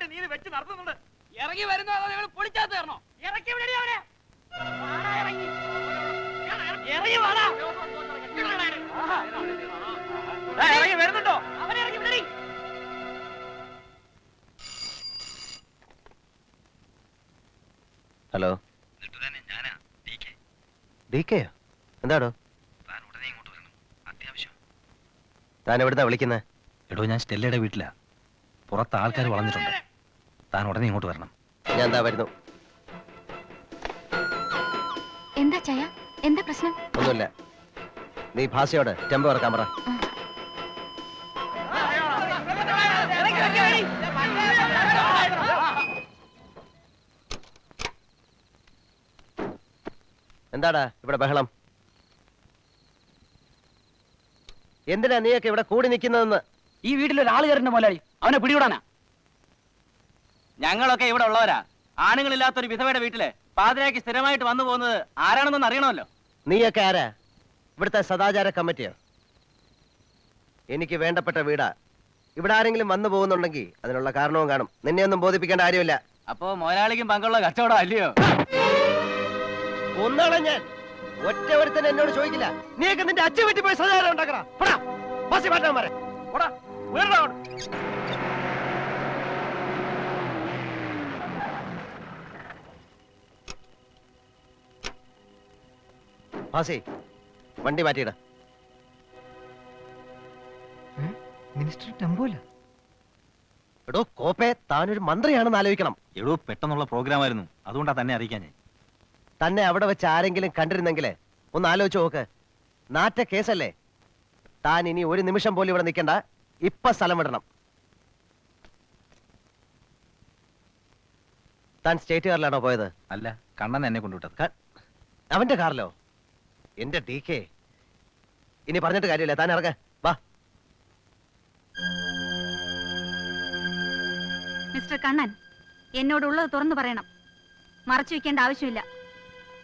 വർഷമായിട്ട് നീ വെച്ച് നടത്തുന്നുണ്ട്. ഇറങ്ങി വരുന്നോ അതോ ഞങ്ങൾ പൊളിച്ചാത്ത് തരണോ ഇറക്കി വിടടി അവനെ. വാടാ ഇറങ്ങി. ഇറങ്ങി വാടാ. ഇറങ്ങി വരുന്നുണ്ടോ? അവനെ ഇറങ്ങി വിടടി. ഹലോ. എന്താടോ? താൻ ഉടനെ ഇങ്ങോട്ട് വരണം. അത്യാവശ്യം. താൻ എവിടുന്നാ വിളിക്കുന്നത് എടോ ഞാൻ സ്റ്റെല്ലയുടെ വീട്ടിലാ. പുറത്ത് ആൾക്കാർ വളഞ്ഞിട്ടുണ്ട്. താൻ ഉടനെ ഇങ്ങോട്ട് വരണം. ഞാൻ എന്താ വരുന്നു. എന്താ ചായ? എന്താ പ്രശ്നം? ഒന്നുമില്ല. നീ ഭാഷയോട് ടെമ്പോ ഇറക്കാൻ പറ. എന്താടാ ഇവിടെ ബഹളം? എന്തിനാ നീയൊക്കെ ഇവിടെ കൂടി നിൽക്കുന്നതെന്ന്? ഈ വീട്ടിൽ ഒരാൾ കയറുന്ന മുതലാളി അവനെ പിടികൂടാനാ. ഞങ്ങളൊക്കെ ഇവിടെ ഉള്ളവരാ. ആണുങ്ങളില്ലാത്തൊരു വിധവയുടെ വീട്ടിലെ പാതിരാക്ക് സ്ഥിരമായിട്ട് വന്നു പോകുന്നത് ആരാണെന്നൊന്ന് അറിയണമല്ലോ. നീയൊക്കെ ആരാ? ഇവിടുത്തെ സദാചാര കമ്മിറ്റിയോ. എനിക്ക് വേണ്ടപ്പെട്ട വീടാ. ഇവിടെ ആരെങ്കിലും വന്നു പോകുന്നുണ്ടെങ്കിൽ അതിനുള്ള കാരണവും കാണും. നിന്നെ ഒന്നും ബോധിപ്പിക്കേണ്ട കാര്യമില്ല. അപ്പോ മുതലാളിക്കും പങ്കുള്ള കച്ചവടം അല്ലയോ? ഒന്നാളെ ഞാൻ? ഒറ്റ ഒരുത്തൻ എന്നോട് ചോദിക്കില്ല. നീയൊക്കെ നിന്റെ അച്ഛൻ പറ്റി പോയി സദാചാരം ഉണ്ടാക്കണ? ബസ്സിൽ മാറ്റാൻ പറ ഭാസി വണ്ടി മാറ്റിയിട. മിനിസ്റ്റർ ടെമ്പോല എടോ കോപ്പെ താനൊരു മന്ത്രിയാണെന്ന് ആലോചിക്കണം. എടോ പെട്ടെന്നുള്ള പ്രോഗ്രാം ആയിരുന്നു അതുകൊണ്ടാ തന്നെ അറിയിക്കാൻ ഞാൻ. തന്നെ അവിടെ വെച്ച് ആരെങ്കിലും കണ്ടിരുന്നെങ്കിലേ ഒന്ന് ആലോചിച്ച് നോക്ക്. നാറ്റ കേസല്ലേ? താൻ ഇനി ഒരു നിമിഷം പോലും ഇവിടെ നിൽക്കണ്ട. ഇപ്പൊ സ്ഥലം വിടണം. താൻ സ്റ്റേറ്റ് കാറിലാണോ പോയത്? അല്ല കണ്ണൻ എന്നെ കൊണ്ടുവിട്ടത്. അവന്റെ കാറിലോ? എന്റെ ഡി കെ. ഇനി പറഞ്ഞിട്ട് കാര്യമില്ല. താൻ ഇറങ്ങ. വാ. മിസ്റ്റർ കണ്ണൻ എന്നോടുള്ളത് തുറന്നു പറയണം. മറച്ചു വെക്കേണ്ട ആവശ്യമില്ല.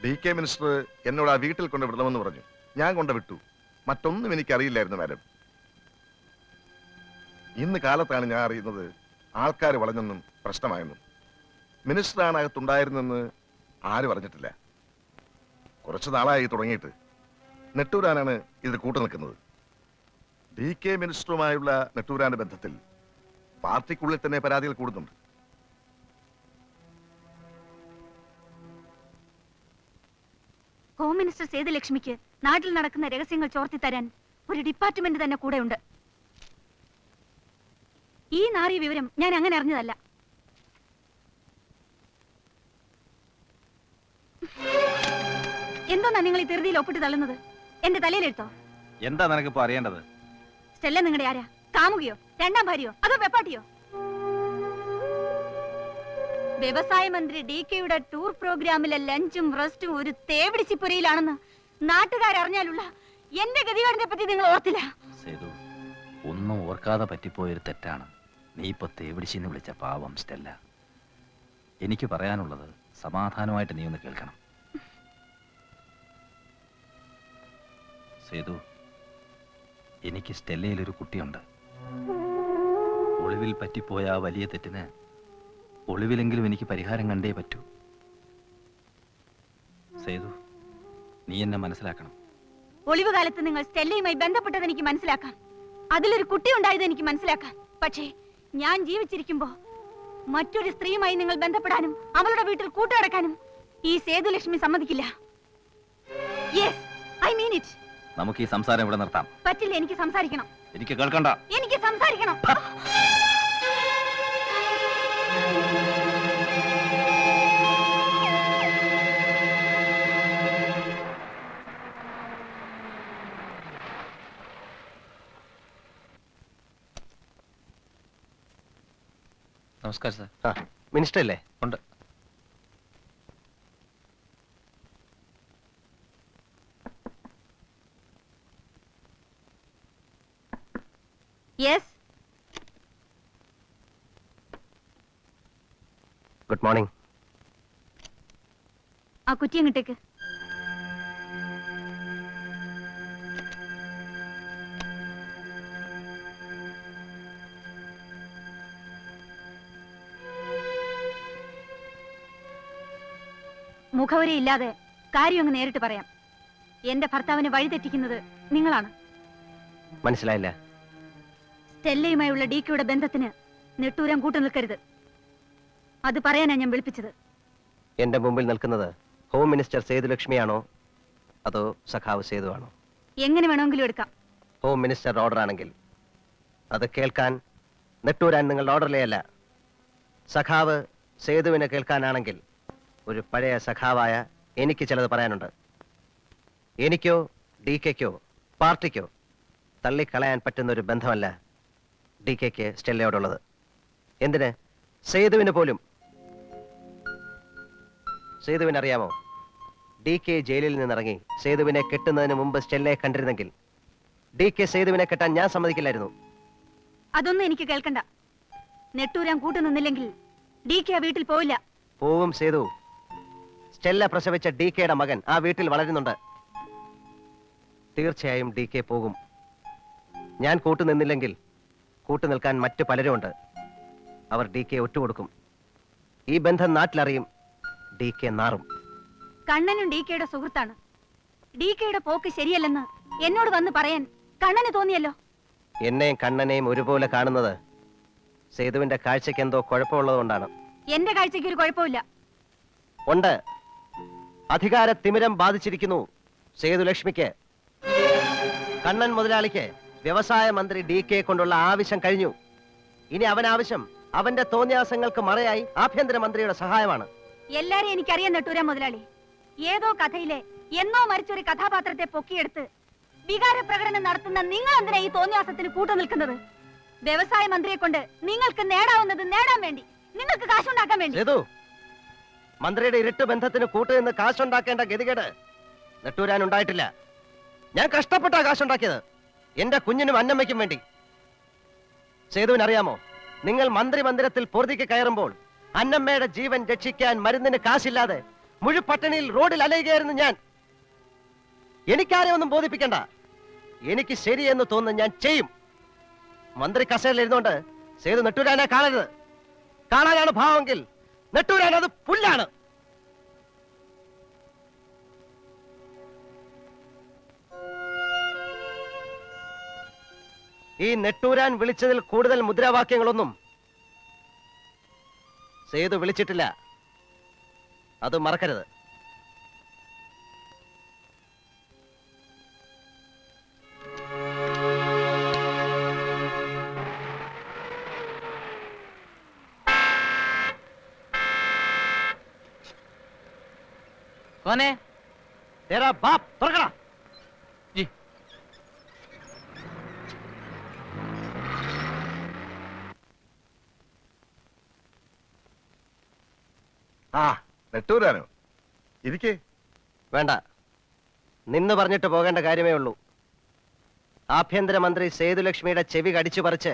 ഡി കെ മിനിസ്റ്റർ എന്നോട് ആ വീട്ടിൽ കൊണ്ട് വിടണമെന്ന് പറഞ്ഞു. ഞാൻ കൊണ്ടുവിട്ടു മറ്റൊന്നും എനിക്കറിയില്ലായിരുന്നു മാഡം. ഇന്ന് കാലത്താണ് ഞാൻ അറിയുന്നത് ആൾക്കാർ വളഞ്ഞെന്നും പ്രശ്നമായെന്നും. മിനിസ്റ്ററാണ് അകത്തുണ്ടായിരുന്നെന്ന് ആര് അറിഞ്ഞിട്ടില്ല കുറച്ചു നാളായി തുടങ്ങിയിട്ട്. നെട്ടൂരാനാണ് ഇതിൽ കൂട്ടു നിൽക്കുന്നത്. ഡി കെ മിനിസ്റ്ററുമായുള്ള നെട്ടൂരാന്റെ ബന്ധത്തിൽ പാർട്ടിക്കുള്ളിൽ തന്നെ പരാതികൾ കൂടുന്നുണ്ട്. ഹോം മിനിസ്റ്റർ സേതുലക്ഷ്മിക്ക് നാട്ടിൽ നടക്കുന്ന രഹസ്യങ്ങൾ ചോർത്തി തരാൻ ഒരു ഡിപ്പാർട്ട്മെന്റ് തന്നെ കൂടെയുണ്ട്. ഈ നാറിയ വിവരം ഞാൻ അങ്ങനെ അറിഞ്ഞതല്ല. നിങ്ങൾ ഈ തെറുതിയിൽ ഒപ്പിട്ട് തള്ളുന്നത്? എന്റെ തലയിലെടുത്തോ എന്താ നിനക്കിപ്പോ അറിയേണ്ടത്? സ്റ്റെല്ല നിങ്ങളുടെ ആരാ? കാമുകയോ? രണ്ടാം ഭാര്യയോ? അതോ വെപ്പാട്ടിയോ? വ്യവസായ മന്ത്രി ഡി കെയുടെ ടൂർ പ്രോഗ്രാമിലെ ലഞ്ചും റെസ്റ്റും ഒരു തേവിടിച്ചിപ്പുരയിലാണെന്ന് നാട്ടുകാരറിഞ്ഞാലുള്ള എന്റെ ഗതികേടിനെ പറ്റി നിങ്ങൾ ഓർത്തില്ല? സേതു ഒന്നും ഓർക്കാതെ പറ്റിപ്പോയൊരു തെറ്റാണ്. നീ ഇപ്പൊ തേവിടിച്ചിന്ന് വിളിച്ച പാവം സ്റ്റെല്ല. എനിക്ക് പറയാനുള്ളത് സമാധാനമായിട്ട് നീ ഒന്ന് കേൾക്കണം. സേതു എനിക്ക് സ്റ്റെല്ലയിൽ ഒരു കുട്ടിയുണ്ട്. ഒളിവിൽ പറ്റിപ്പോയ ആ വലിയ തെറ്റിന് ഒളിവിലെങ്കിലും എനിക്ക് പരിഹാരം കണ്ടേ പറ്റൂ. സേതു നീ എന്നെ മനസ്സിലാക്കണം. ഒളിവ് കാലത്ത് നിങ്ങൾ സ്റ്റെല്ലയുമായി ബന്ധപ്പെട്ടത് എനിക്ക് മനസ്സിലാക്കാം. അതിലൊരു കുട്ടി ഉണ്ടായത് എനിക്ക് മനസ്സിലാക്കാം. പക്ഷേ ഞാൻ ജീവിച്ചിരിക്കുമ്പോ മറ്റൊരു സ്ത്രീയുമായി നിങ്ങൾ ബന്ധപ്പെടാനും അവളുടെ വീട്ടിൽ കൂട്ടുകടക്കാനും ഈ സേതുലക്ഷ്മി സമ്മതിക്കില്ല. യെസ് ഐ മീൻ ഇറ്റ് നമുക്ക് ഈ സംസാരം ഇവിടെ നിർത്താം. പറ്റില്ല എനിക്ക് സംസാരിക്കണം. എനിക്ക് കേൾക്കണ്ട. എനിക്ക് സംസാരിക്കണം. നമസ്കാരം സാർ. ആ മിനിസ്റ്റർ അല്ലേ ഉണ്ട്. Good morning. ആ കുറ്റി അങ്ങോട്ടേക്ക് മുഖവരി ഇല്ലാതെ കാര്യം അങ്ങ് നേരിട്ട് പറയാം. എന്റെ ഭർത്താവിനെ വഴിതെറ്റിക്കുന്നത് നിങ്ങളാണ്. മനസ്സിലായില്ല. സ്റ്റെല്ലയുമായുള്ള ഡി കെയുടെ ബന്ധത്തിന് നെട്ടൂരം കൂട്ടു നിൽക്കരുത്. അത് പറയാനാ ഞാൻ വിളിപ്പിച്ചത്. എന്റെ മുമ്പിൽ നിൽക്കുന്നത് ഹോം മിനിസ്റ്റർ സേതുലക്ഷ്മിയാണോ? അതോ സഖാവ് സേതു ആണോ എങ്ങനെ വേണമെങ്കിലും എടുക്കാം. ഹോം മിനിസ്റ്റർ ഓർഡർ ആണെങ്കിൽ അത് കേൾക്കാൻ നെട്ടൂരാൻ നിങ്ങൾ ഓർഡറിലേ അല്ല. സഖാവ് സേതുവിനെ കേൾക്കാനാണെങ്കിൽ ഒരു പഴയ സഖാവായ എനിക്ക് ചിലത് പറയാനുണ്ട്. എനിക്കോ ഡി കെക്കോ പാർട്ടിക്കോ തള്ളിക്കളയാൻ പറ്റുന്ന ഒരു ബന്ധമല്ല ഡി കെക്ക് സ്റ്റെല്ലയോടുള്ളത്. എന്തിന്? സേതുവിന് പോലും സേതുവിന് അറിയാമോ ഡി കെ ജയിലിൽ നിന്നിറങ്ങി സേതുവിനെ കെട്ടുന്നതിന് മുമ്പ് സ്റ്റെല്ലയെ കണ്ടിരുന്നെങ്കിൽ ഡി കെ സേതുവിനെ കെട്ടാൻ ഞാൻ സമ്മതിക്കില്ലായിരുന്നു. അതൊന്നും എനിക്ക് കേൾക്കണ്ട. നെട്ടൂരാൻ കൂട്ടു നിന്നില്ലെങ്കിൽ ഡി കെ ആ വീട്ടിൽ പോയില്ല പോവും സേതു. സ്റ്റെല്ല പ്രസവിച്ച ഡി കെയുടെ മകൻ ആ വീട്ടിൽ വളരുന്നുണ്ട്. തീർച്ചയായും ഡി കെ പോകും. ഞാൻ കൂട്ടുനിന്നില്ലെങ്കിൽ കൂട്ടുനിൽക്കാൻ മറ്റു പലരുമുണ്ട്. അവർ ഡി കെ ഒറ്റുകൊടുക്കും ഈ ബന്ധം നാട്ടിലറിയും. D K നാറും. കണ്ണനും ഡി കെയുടെ സുഹൃത്താണ്. ഡി കെയുടെ പോക്ക് ശരിയല്ലെന്ന് എന്നോട് വന്ന് പറയാൻ കണ്ണന് തോന്നിയല്ലോ. എന്നെയും കണ്ണനെയും ഒരുപോലെ കാണുന്നത് സേതുവിന്റെ കാഴ്ചയ്ക്ക് എന്തോ കുഴപ്പമുള്ളതുകൊണ്ടാണ്. എന്റെ കാഴ്ചയ്ക്ക് ഒരു കുഴപ്പമില്ല. ഉണ്ട്. അധികാര തിമിരം ബാധിച്ചിരിക്കുന്നു സേതുലക്ഷ്മിക്ക്. കണ്ണൻ മുതലാളിക്ക് വ്യവസായ മന്ത്രി ഡി കെ കൊണ്ടുള്ള ആവശ്യം കഴിഞ്ഞു. ഇനി അവൻ ആവശ്യം അവന്റെ തോന്നിയാസങ്ങൾക്ക് മറയായി ആഭ്യന്തര മന്ത്രിയുടെ സഹായമാണ്. എല്ലാരെയും എനിക്കറിയാൻ നെട്ടൂര മുതലാളി. ഏതോ കഥയിലെ എന്നോ മരിച്ചൊരു കഥാപാത്രത്തെ പൊക്കിയെടുത്ത് വികാര പ്രകടനം നടത്തുന്ന നിങ്ങൾ എന്തിനാ ഈ തോന്നിയാസത്തിന് കൂട്ടു നിൽക്കുന്നത്? വ്യവസായ മന്ത്രിയെ കൊണ്ട് നിങ്ങൾക്ക് നേടാവുന്നത് നേടാൻ വേണ്ടി നിങ്ങൾക്ക് കാശുണ്ടാക്കാൻ വേണ്ടി. സേതു മന്ത്രിയുടെ ഇരട്ട് ബന്ധത്തിന് കൂട്ടുനിന്ന് കാശുണ്ടാക്കേണ്ട ഗതികേട് നെട്ടൂരാൻ ഉണ്ടായിട്ടില്ല. ഞാൻ കഷ്ടപ്പെട്ടാ കാശുണ്ടാക്കിയത്. എന്റെ കുഞ്ഞിനും അന്നമ്മയ്ക്കും വേണ്ടി. സേതുവിനറിയാമോ? നിങ്ങൾ മന്ത്രി മന്ദിരത്തിൽ പൊറുതിക്ക് കയറുമ്പോൾ അന്നമ്മയുടെ ജീവൻ രക്ഷിക്കാൻ മരുന്നിന് കാശില്ലാതെ മുഴുപട്ടണിയിൽ റോഡിൽ അലയുകയായിരുന്നു ഞാൻ. എനിക്കാരെ ഒന്നും ബോധിപ്പിക്കണ്ട. എനിക്ക് ശരിയെന്ന് തോന്നുന്നു ഞാൻ ചെയ്യും. മന്ത്രി കസേരയിൽ സേതു നെട്ടൂരാനെ കാണരുത്. കാണാനാണ് ഭാവമെങ്കിൽ നെട്ടൂരാൻ അത് പുല്ലാണ്. ഈ നെട്ടൂരാൻ വിളിച്ചതിൽ കൂടുതൽ മുദ്രാവാക്യങ്ങളൊന്നും സേതു വിളിച്ചിട്ടില്ല. അത് മറക്കരുത്. കോനെ തേരാ ബാപ്പ് തുറക്കടാ. ആ നെട്ടൂരാനോ? ഇരിക്കേ. വേണ്ട. നിന്ന് പറഞ്ഞിട്ട് പോകേണ്ട കാര്യമേ ഉള്ളൂ. ആഭ്യന്തരമന്ത്രി സേതുലക്ഷ്മിയുടെ ചെവി കടിച്ചു പറിച്ച്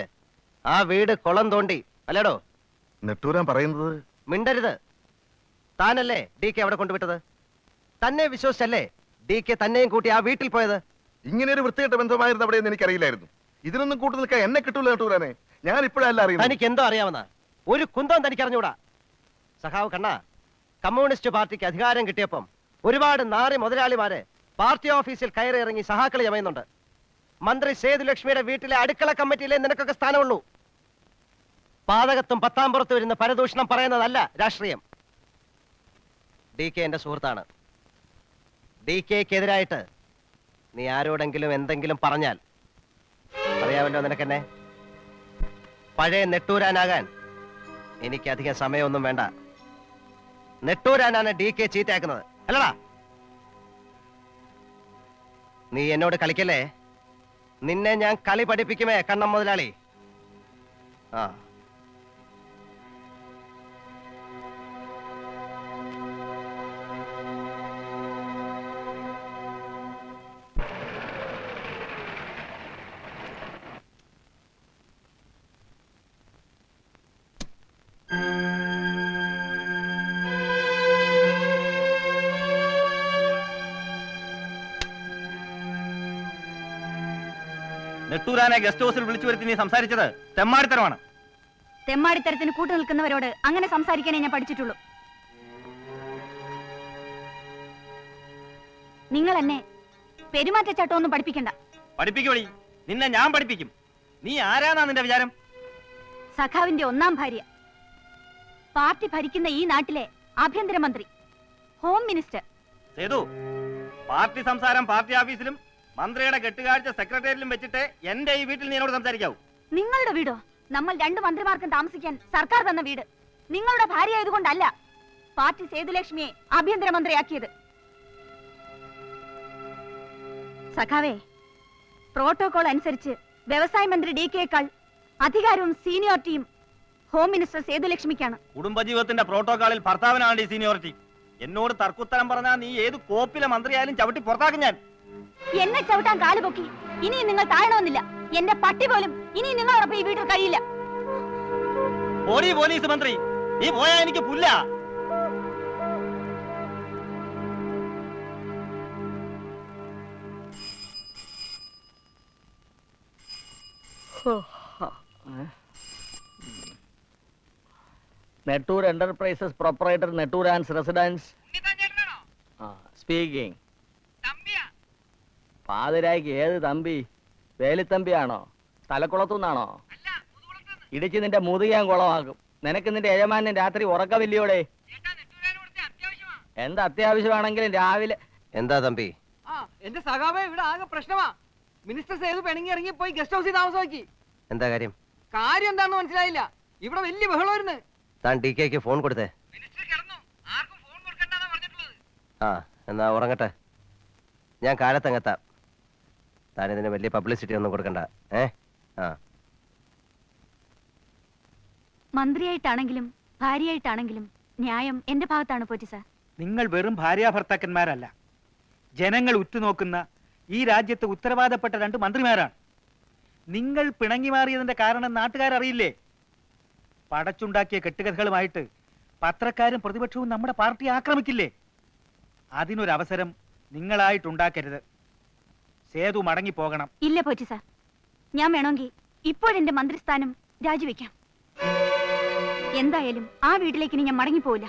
ആ വീട് കുളം തോണ്ടി അല്ലേടോ? നെട്ടൂരാൻ പറയുന്നത്? മിണ്ടരുത്. താനല്ലേ ഡി കെ അവിടെ കൊണ്ടുവിട്ടത്? തന്നെ വിശ്വസിച്ചല്ലേ ഡി കെ തന്നെയും കൂട്ടി ആ വീട്ടിൽ പോയത്? ഇങ്ങനെ ഒരു വൃത്തികെട്ട ബന്ധമായിരുന്നു അവിടെ എനിക്കറിയില്ലായിരുന്നു. ഇതിനൊന്നും കൂട്ടു നിൽക്കാൻ എന്നെ കിട്ടൂല നെട്ടൂരാനെ. ഞാൻ ഇപ്പോഴല്ല അറിയാം തനിക്ക് എന്തോ അറിയാവുന്ന ഒരു കുന്തം തനിക്ക് അറിഞ്ഞൂടാ സഹാവ് കണ്ണ കമ്മ്യൂണിസ്റ്റ് പാർട്ടിക്ക് അധികാരം കിട്ടിയപ്പം ഒരുപാട് നാറി മുതലാളിമാരെ പാർട്ടി ഓഫീസിൽ കയറി ഇറങ്ങി സഹാക്കളി ചമയുന്നുണ്ട്. മന്ത്രി സേതുലക്ഷ്മിയുടെ വീട്ടിലെ അടുക്കള കമ്മിറ്റിയിലെ നിനക്കൊക്കെ സ്ഥാനമുള്ളൂ. പാതകത്തും പുറത്ത് വരുന്ന പരദൂഷണം പറയുന്നതല്ല രാഷ്ട്രീയം. ഡി കെ എന്റെ സുഹൃത്താണ്. ഡി കെക്കെതിരായിട്ട് നീ ആരോടെങ്കിലും എന്തെങ്കിലും പറഞ്ഞാൽ അറിയാമല്ലോ നിനക്കെന്നെ. പഴയ നെട്ടൂരാനാകാൻ എനിക്ക് അധികം സമയമൊന്നും വേണ്ട. നെട്ടൂരാനാണ് ഡി കെ ചീത്തയാക്കുന്നത്. അല്ലടാ. നീ എന്നോട് കളിക്കല്ലേ? നിന്നെ ഞാൻ കളി പഠിപ്പിക്കുമേ കണ്ണം മുതലാളി. ആ. നെട്ടൂരാനെ ഗസ്റ്റ് ഹൗസിൽ വിളിച്ചു വരുത്തി നീ സംസാരിച്ചത് തെമ്മാടിത്തരമാണ്. തെമ്മാടിത്തരത്തിന് കൂട്ടു നിൽക്കുന്നവരോട് അങ്ങനെ സംസാരിക്കാനേ ഞാൻ പഠിച്ചിട്ടുള്ളൂ. നിങ്ങൾ എന്നെ പെരുമാറ്റച്ചട്ടമൊന്നും പഠിപ്പിക്കണ്ട. പഠിപ്പിക്കുവളി നിന്നെ ഞാൻ പഠിപ്പിക്കും. നീ ആരാന്നാ നിന്റെ വിചാരം? സഖാവിന്റെ ഒന്നാം ഭാര്യ. പാർട്ടി ഭരിക്കുന്ന ഈ നാട്ടിലെ ആഭ്യന്തരമന്ത്രി ഹോം മിനിസ്റ്റർ സേതു പാർട്ടി സംസാരം പാർട്ടി ഓഫീസിലും മന്ത്രിയുടെ കെട്ടുകാഴ്ച സെക്രട്ടേറിയറ്റിലും വെച്ചിട്ട് എന്റെ ഈ വീട്ടിൽ നീ എന്നോട് സംസാരിക്കാവൂ. നിങ്ങളുടെ വീടോ? നമ്മൾ രണ്ട് മന്ത്രിമാർക്കും താമസിക്കാൻ സർക്കാർ തന്ന വീട്. നിങ്ങളുടെ ഭാര്യ ആയതുകൊണ്ടല്ല പാർട്ടി സേതുലക്ഷ്മിയെ ആഭ്യന്തരമന്ത്രിയാക്കിയത്. സഖാവേ പ്രോട്ടോകോൾ അനുസരിച്ച് വ്യവസായ മന്ത്രി ഡി കെക്കാൾ അധികാരവും സീനിയോറിറ്റിയും ഹോം മിനിസ്റ്റർ സേതുലക്ഷ്മിക്കാണ്. കുടുംബജീവിതത്തിന്റെ പ്രോട്ടോകോളിൽ ഭർത്താവിനാണ് ഈ സീനിയോറിറ്റി. എന്നോട് തർക്കുത്തരം പറഞ്ഞാൽ നീ ഏത് കോപ്പിലെ മന്ത്രിയായാലും ചവിട്ടി പുറത്താക്കും ഞാൻ. എന്നെ ചവിട്ടാൻ കാൽ പൊക്കി. ഇനിയും നിങ്ങൾ താഴണമെന്നില്ല എന്റെ പട്ടി പോലും ഇനിയും നിങ്ങളോടൊപ്പം ഈ വീട്ടിൽ കഴിയില്ല. പോലീ പോലീസ് മന്ത്രി. നീ പോയാ എനിക്ക് പുല്ല. Nettoor enterprises proprietor Nettoor and residence speaking പാതിരായ്ക്ക് ഏത് തമ്പി? വേലിത്തമ്പിയാണോ? തലക്കുളത്തുനിന്നാണോ? ഇടിച്ച് നിന്റെ മുതുകയാൻ കുളമാക്കും നിനക്ക് നിന്റെ യജമാനൻ രാത്രി ഉറക്കമില്ലയോടെ? എന്താ അത്യാവശ്യമാണെങ്കിലും രാവിലെ എന്താ തമ്പി? ആ എന്റെ സഖാവേ ഇവിടെ ആകെ പ്രശ്നമാ. മിനിസ്റ്റർ സേതു പെണുങ്ങി ഇറങ്ങി പോയി ഗസ്റ്റ് ഹൗസിൽ താമസമാക്കി? എന്താ കാര്യം? കാര്യം എന്താണെന്ന് മനസ്സിലായില്ല. ഇവിടെ വലിയ ബഹളമായിരുന്നു. താൻ ഡി കെക്ക് ഫോൺ കൊടുത്തേ ആ എന്നാ ഉറങ്ങട്ടെ. ഞാൻ കാലത്തങ്ങെത്താം താൻ ഇതിന് വലിയ പബ്ലിസിറ്റി ഒന്നും കൊടുക്കണ്ട. ഏ? ആ. മന്ത്രിയായിട്ടാണെങ്കിലും ഭാര്യയായിട്ടാണെങ്കിലും ന്യായം എന്റെ ഭാഗത്താണ് പോറ്റി സാർ. നിങ്ങൾ വെറും ഭാര്യാഭർത്താക്കന്മാരല്ല. ജനങ്ങൾ ഉറ്റുനോക്കുന്ന ഈ രാജ്യത്തെ ഉത്തരവാദപ്പെട്ട രണ്ട് മന്ത്രിമാരാണ്. നിങ്ങൾ പിണങ്ങി മാറിയതിന്റെ കാരണം നാട്ടുകാരറിയില്ലേ? പടച്ചുണ്ടാക്കിയ കെട്ടുകഥകളുമായിട്ട് പത്രക്കാരും പ്രതിപക്ഷവും നമ്മുടെ പാർട്ടി ആക്രമിക്കില്ലേ? അതിനൊരവസരം നിങ്ങളായിട്ടുണ്ടാക്കരുത്. സേതു മടങ്ങി പോകണം ഇല്ല പോറ്റി സാർ. ഞാൻ വേണമെങ്കിൽ ഇപ്പോഴെന്റെ മന്ത്രിസ്ഥാനം രാജിവെക്കാം. എന്തായാലും ആ വീട്ടിലേക്ക് ഇനി ഞാൻ മടങ്ങിപ്പോവില്ല.